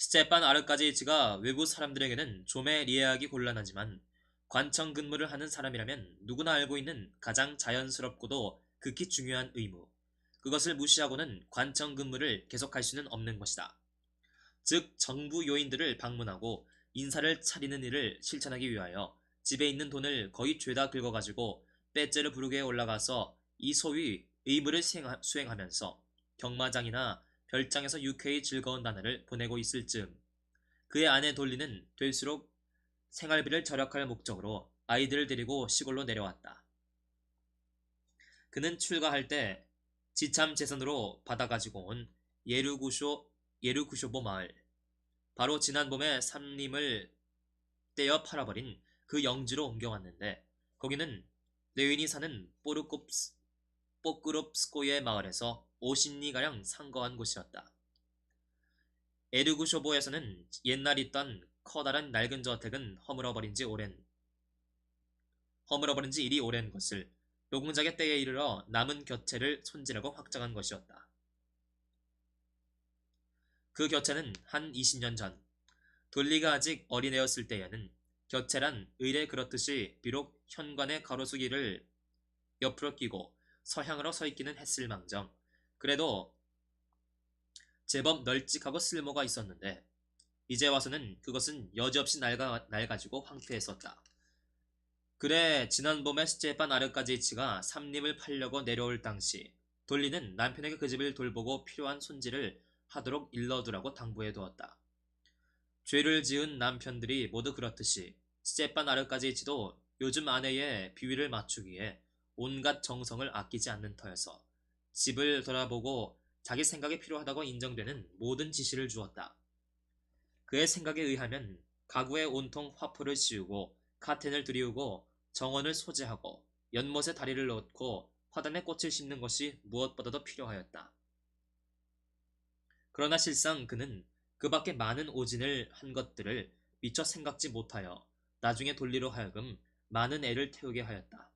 스테판 아르까지이치가 외부 사람들에게는 좀에 이해하기 곤란하지만 관청 근무를 하는 사람이라면 누구나 알고 있는 가장 자연스럽고도 극히 중요한 의무. 그것을 무시하고는 관청 근무를 계속할 수는 없는 것이다. 즉 정부 요인들을 방문하고 인사를 차리는 일을 실천하기 위하여 집에 있는 돈을 거의 죄다 긁어가지고 빼째를 부르게 올라가서 이 소위 의무를 수행하- 수행하면서 경마장이나 별장에서 유쾌히 즐거운 나날을 보내고 있을 즈음 그의 아내 돌리는 될수록 생활비를 절약할 목적으로 아이들을 데리고 시골로 내려왔다. 그는 출가할 때 지참 재산으로 받아가지고 온 예루구쇼, 예루구쇼보 마을, 바로 지난 봄에 삼림을 떼어 팔아버린 그 영지로 옮겨왔는데 거기는 레윈이 사는 포르콥스, 포크롭스코의 마을에서 50리가량 상거한 곳이었다. 에르구쇼보에서는 옛날 있던 커다란 낡은 저택은 허물어버린 지 오랜 허물어버린 지 이리 오랜 것을 노공작의 때에 이르러 남은 곁체를 손질하고 확장한 것이었다. 그 곁체는 한 20년 전 돌리가 아직 어린애였을 때에는 곁체란 의뢰 그렇듯이 비록 현관의 가로수기를 옆으로 끼고 서향으로 서 있기는 했을망정 그래도 제법 널찍하고 쓸모가 있었는데 이제 와서는 그것은 여지없이 낡아, 낡아지고 황폐했었다. 그래 지난 봄에 스테판 아르까지치가 삼림을 팔려고 내려올 당시 돌리는 남편에게 그 집을 돌보고 필요한 손질을 하도록 일러두라고 당부해 두었다. 죄를 지은 남편들이 모두 그렇듯이 스테판 아르까지치도 요즘 아내의 비위를 맞추기에 온갖 정성을 아끼지 않는 터여서 집을 돌아보고 자기 생각에 필요하다고 인정되는 모든 지시를 주었다. 그의 생각에 의하면 가구에 온통 화포를 씌우고 카텐을 들이우고 정원을 소재하고 연못에 다리를 놓고 화단에 꽃을 심는 것이 무엇보다도 필요하였다. 그러나 실상 그는 그 밖에 많은 오진을 한 것들을 미처 생각지 못하여 나중에 돌리로 하여금 많은 애를 태우게 하였다.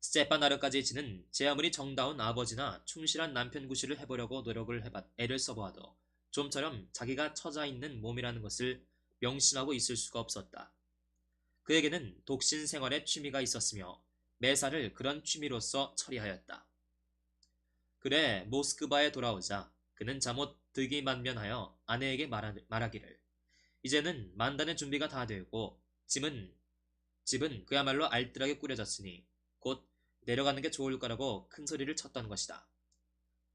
스테판 아르까지치는 제 아무리 정다운 아버지나 충실한 남편 구실을 해보려고 노력을 해봤 애를 써보아도 좀처럼 자기가 처자 있는 몸이라는 것을 명심하고 있을 수가 없었다. 그에게는 독신 생활에 취미가 있었으며 매사를 그런 취미로서 처리하였다. 그래 모스크바에 돌아오자 그는 잠옷 득이 만면하여 아내에게 말하, 말하기를 이제는 만단의 준비가 다 되고 집은 집은 그야말로 알뜰하게 꾸려졌으니 곧 내려가는 게 좋을 거라고 큰 소리를 쳤던 것이다.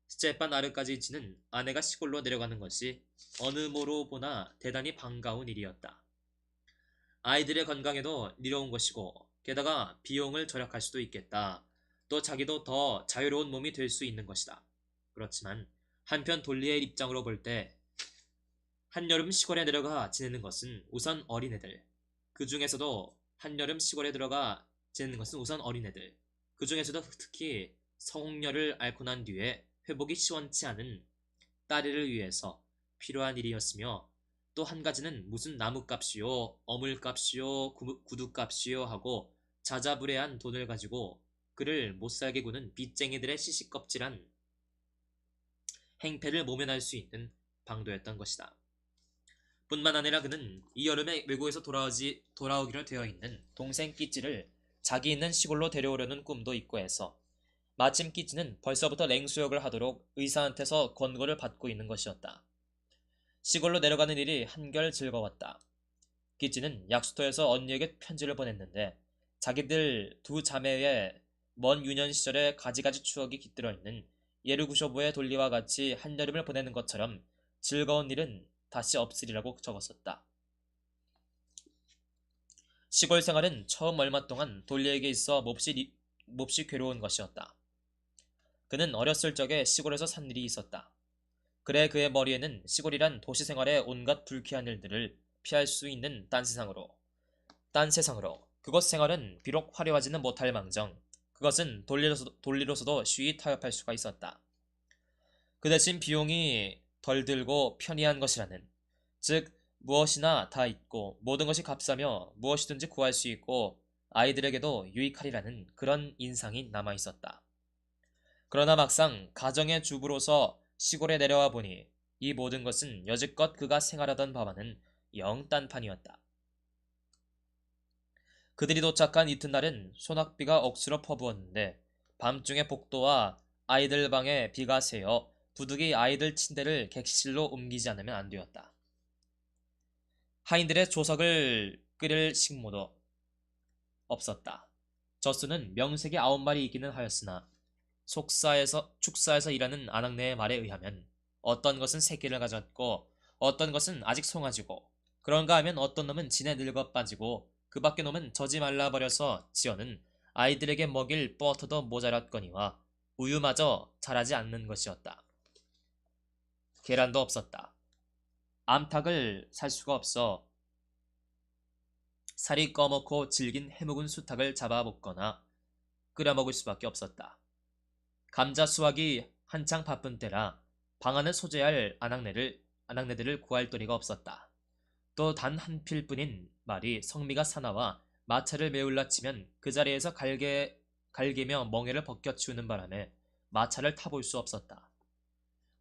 스테판 아르까지치는 아내가 시골로 내려가는 것이 어느 모로 보나 대단히 반가운 일이었다. 아이들의 건강에도 이로운 것이고 게다가 비용을 절약할 수도 있겠다. 또 자기도 더 자유로운 몸이 될 수 있는 것이다. 그렇지만 한편 돌리의 입장으로 볼 때 한여름 시골에 내려가 지내는 것은 우선 어린애들. 그 중에서도 한여름 시골에 들어가 지내는 것은 우선 어린애들. 그 중에서도 특히 성녀를 앓고 난 뒤에 회복이 시원치 않은 딸을 위해서 필요한 일이었으며 또 한 가지는 무슨 나무값이요, 어물값이요, 구- 구두값이요 하고 자자부레한 돈을 가지고 그를 못살게 구는 빚쟁이들의 시시껍질한 행패를 모면할 수 있는 방도였던 것이다. 뿐만 아니라 그는 이 여름에 외국에서 돌아오지, 돌아오기로 되어 있는 동생 끼찌를 자기 있는 시골로 데려오려는 꿈도 있고 해서 마침 끼찌는 벌써부터 랭수역을 하도록 의사한테서 권고를 받고 있는 것이었다. 시골로 내려가는 일이 한결 즐거웠다. 끼찌는 약수터에서 언니에게 편지를 보냈는데 자기들 두 자매의 먼 유년 시절의 가지가지 추억이 깃들어 있는 예르구쇼보의 돌리와 같이 한여름을 보내는 것처럼 즐거운 일은 다시 없으리라고 적었었다. 시골 생활은 처음 얼마 동안 돌리에게 있어 몹시, 리- 몹시 괴로운 것이었다. 그는 어렸을 적에 시골에서 산 일이 있었다. 그래 그의 머리에는 시골이란 도시 생활의 온갖 불쾌한 일들을 피할 수 있는 딴 세상으로 딴 세상으로 그곳 생활은 비록 화려하지는 못할 망정 그것은 돌리로서도, 돌리로서도 쉬이 타협할 수가 있었다. 그 대신 비용이 덜 들고 편리한 것이라는 즉 무엇이나 다 있고 모든 것이 값싸며 무엇이든지 구할 수 있고 아이들에게도 유익하리라는 그런 인상이 남아 있었다. 그러나 막상 가정의 주부로서 시골에 내려와 보니 이 모든 것은 여지껏 그가 생활하던 바와는 영 딴판이었다. 그들이 도착한 이튿날은 소낙비가 억수로 퍼부었는데 밤중에 복도와 아이들 방에 비가 새어 부득이 아이들 침대를 객실로 옮기지 않으면 안 되었다. 하인들의 조석을 끓일 식모도 없었다. 젖수는 명색이 아홉 마리 있기는 하였으나 속사에서 축사에서 일하는 아낙네의 말에 의하면 어떤 것은 새끼를 가졌고 어떤 것은 아직 송아지고 그런가 하면 어떤 놈은 진에 늙어 빠지고 그 밖의 놈은 젖이 말라 버려서 지어는 아이들에게 먹일 버터도 모자랐거니와 우유마저 자라지 않는 것이었다. 계란도 없었다. 암탉을 살 수가 없어 살이 꺼먹고 질긴 해묵은 수탉을 잡아먹거나 끓여 먹을 수밖에 없었다. 감자 수확이 한창 바쁜 때라 방 안을 소재할 아낙네를 아낙네들을 구할 도리가 없었다. 또 단 한 필뿐인 말이 성미가 사나와 마차를 메울라 치면 그 자리에서 갈개 갈개며 멍에를 벗겨치우는 바람에 마차를 타볼 수 없었다.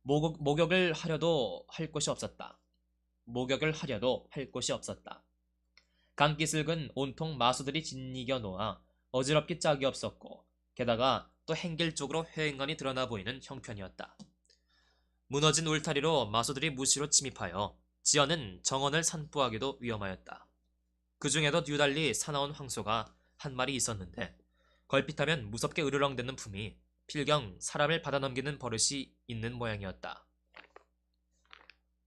목욕, 목욕을 하려도 할 곳이 없었다. 목욕을 하려도 할 곳이 없었다. 강기슬근 온통 마수들이 짓이겨 놓아 어지럽기 짝이 없었고 게다가 또 행길 쪽으로 회행간이 드러나 보이는 형편이었다. 무너진 울타리로 마수들이 무시로 침입하여 지어는 정원을 산부하기도 위험하였다. 그 중에도 유달리 사나운 황소가 한 마리 있었는데 걸핏하면 무섭게 으르렁대는 품이 필경 사람을 받아넘기는 버릇이 있는 모양이었다.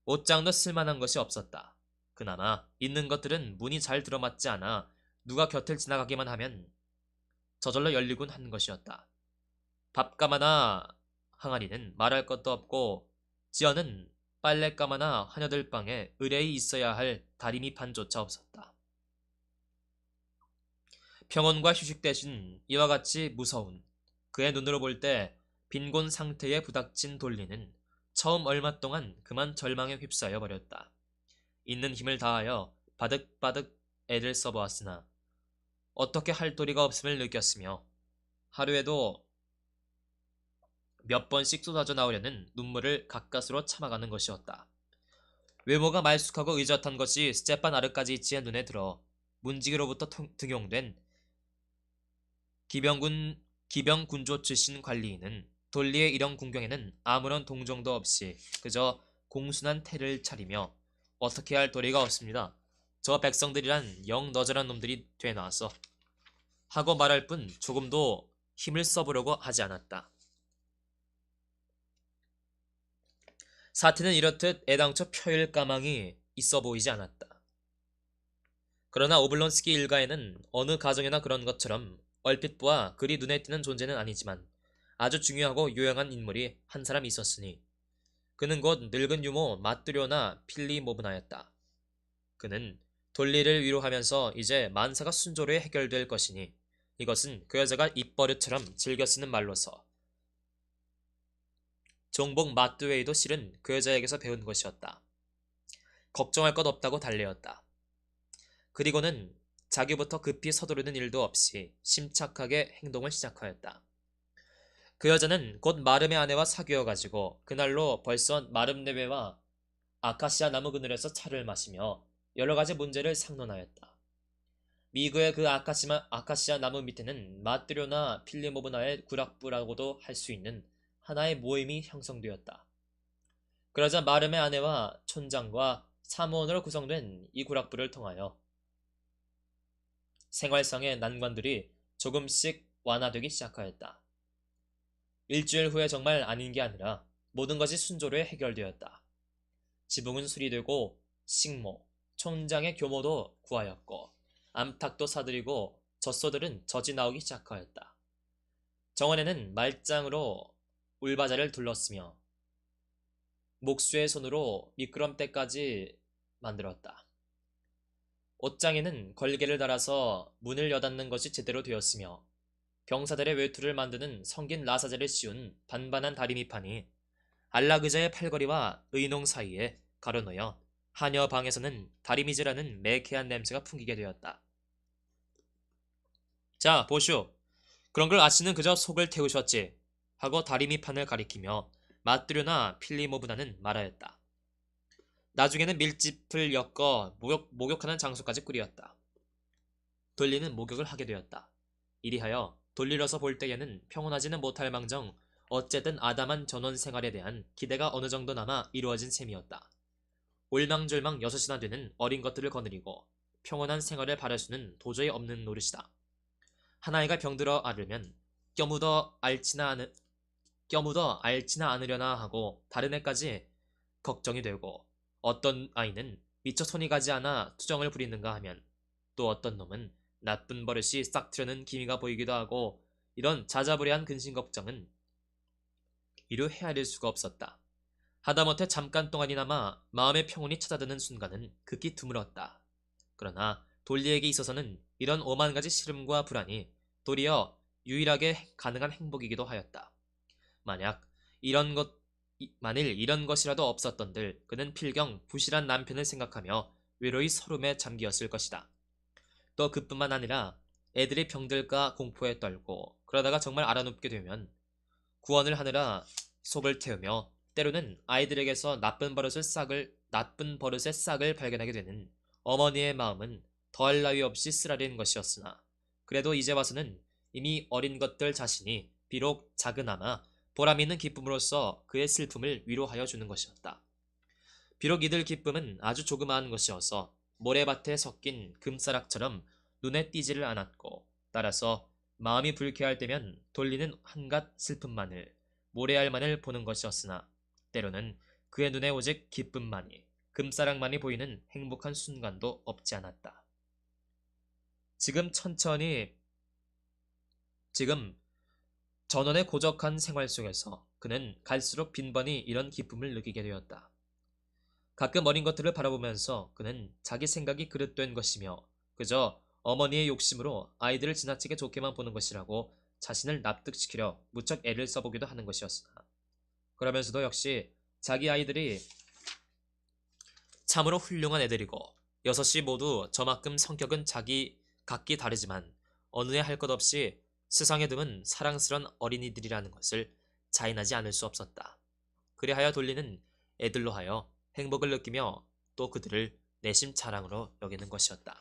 옷장도 쓸만한 것이 없었다. 그나마 있는 것들은 문이 잘 들어맞지 않아 누가 곁을 지나가기만 하면 저절로 열리곤 한 것이었다. 밥가마나 항아리는 말할 것도 없고 지어는 빨랫가마나 하녀들 방에 의뢰이 있어야 할 다리미 판조차 없었다. 평온과 휴식 대신 이와 같이 무서운 그의 눈으로 볼 때 빈곤 상태에 부닥친 돌리는 처음 얼마 동안 그만 절망에 휩싸여 버렸다. 있는 힘을 다하여 바득바득 애를 써보았으나 어떻게 할 도리가 없음을 느꼈으며 하루에도 몇 번씩 쏟아져 나오려는 눈물을 가까스로 참아가는 것이었다. 외모가 말쑥하고 의젓한 것이 스테판 아르까지치의 눈에 들어 문지기로부터 등용된 기병군 기병군조 출신 관리인은 돌리의 이런 궁경에는 아무런 동정도 없이 그저 공순한 태를 차리며 어떻게 할 도리가 없습니다. 저 백성들이란 영 너절한 놈들이 되나왔어. 하고 말할 뿐 조금도 힘을 써보려고 하지 않았다. 사태는 이렇듯 애당초 표일 까망이 있어 보이지 않았다. 그러나 오블론스키 일가에는 어느 가정이나 그런 것처럼 얼핏 보아 그리 눈에 띄는 존재는 아니지만 아주 중요하고 유용한 인물이 한 사람 있었으니 그는 곧 늙은 유모 마뚜료나 필리모브나였다. 그는 돌리를 위로하면서 이제 만사가 순조로이 해결될 것이니 이것은 그 여자가 입버릇처럼 즐겨 쓰는 말로서 종복 마뚜웨이도 실은 그 여자에게서 배운 것이었다. 걱정할 것 없다고 달래었다. 그리고는 자기부터 급히 서두르는 일도 없이 심착하게 행동을 시작하였다. 그 여자는 곧 마름의 아내와 사귀어 가지고 그날로 벌써 마름 내외와 아카시아 나무 그늘에서 차를 마시며 여러 가지 문제를 상론하였다. 미그의 그 아카시마, 아카시아 나무 밑에는 마뜨료나 필리모브나의 구락부라고도 할 수 있는 하나의 모임이 형성되었다. 그러자 마름의 아내와 촌장과 사무원으로 구성된 이 구락부를 통하여 생활상의 난관들이 조금씩 완화되기 시작하였다. 일주일 후에 정말 아닌 게 아니라 모든 것이 순조로이 해결되었다. 지붕은 수리되고 식모, 촌장의 교모도 구하였고 암탉도 사들이고 젖소들은 젖이 나오기 시작하였다. 정원에는 말짱으로 울바자를 둘렀으며 목수의 손으로 미끄럼대까지 만들었다. 옷장에는 걸개를 달아서 문을 여닫는 것이 제대로 되었으며 병사들의 외투를 만드는 성긴 라사제를 씌운 반반한 다리미판이 안락의자의 팔걸이와 의농 사이에 가로놓여 하녀 방에서는 다리미즈라는 매캐한 냄새가 풍기게 되었다. 자, 보슈. 그런 걸 아씨는 그저 속을 태우셨지. 하고 다리미판을 가리키며 마뚜류나 필리모브나는 말하였다. 나중에는 밀집을 엮어 목욕, 목욕하는 장소까지 꾸렸다. 돌리는 목욕을 하게 되었다. 이리하여 돌리러서 볼 때에는 평온하지는 못할 망정 어쨌든 아담한 전원 생활에 대한 기대가 어느 정도 남아 이루어진 셈이었다. 올망졸망 여섯이나 되는 어린 것들을 거느리고 평온한 생활을 바랄 수는 도저히 없는 노릇이다. 하나이가 병들어 앓으면 껴묻어 앓지나 않으, 껴묻어 앓지나 않으려나 하고 다른 애까지 걱정이 되고 어떤 아이는 미처 손이 가지 않아 투정을 부리는가 하면 또 어떤 놈은 나쁜 버릇이 싹 트려는 기미가 보이기도 하고 이런 자자부레한 근심 걱정은 이루 헤아릴 수가 없었다. 하다못해 잠깐 동안이나마 마음의 평온이 찾아드는 순간은 극히 드물었다. 그러나 돌리에게 있어서는 이런 오만 가지 시름과 불안이 도리어 유일하게 가능한 행복이기도 하였다. 만약 이런 것 이- 만일 이런 것이라도 없었던들 그는 필경 부실한 남편을 생각하며 외로이 서름에 잠기었을 것이다. 또 그뿐만 아니라 애들이 병들까 공포에 떨고 그러다가 정말 알아눕게 되면 구원을 하느라 속을 태우며 때로는 아이들에게서 나쁜 버릇을 싹을 나쁜 버릇의 싹을 발견하게 되는 어머니의 마음은 더할 나위 없이 쓰라린 것이었으나 그래도 이제 와서는 이미 어린 것들 자신이 비록 작은아마 보람 있는 기쁨으로써 그의 슬픔을 위로하여 주는 것이었다. 비록 이들 기쁨은 아주 조그마한 것이어서 모래밭에 섞인 금사락처럼 눈에 띄지를 않았고 따라서 마음이 불쾌할 때면 돌리는 한갓 슬픔만을 모래알만을 보는 것이었으나 때로는 그의 눈에 오직 기쁨만이 금사락만이 보이는 행복한 순간도 없지 않았다. 지금 천천히 지금 전원의 고적한 생활 속에서 그는 갈수록 빈번히 이런 기쁨을 느끼게 되었다. 가끔 어린 것들을 바라보면서 그는 자기 생각이 그릇된 것이며 그저 어머니의 욕심으로 아이들을 지나치게 좋게만 보는 것이라고 자신을 납득시키려 무척 애를 써보기도 하는 것이었으나 그러면서도 역시 자기 아이들이 참으로 훌륭한 애들이고 여섯이 모두 저만큼 성격은 자기 각기 다르지만 어느 해 할 것 없이 세상에 드문 사랑스런 어린이들이라는 것을 자인하지 않을 수 없었다. 그리하여 돌리는 애들로 하여 행복을 느끼며 또 그들을 내심 자랑으로 여기는 것이었다.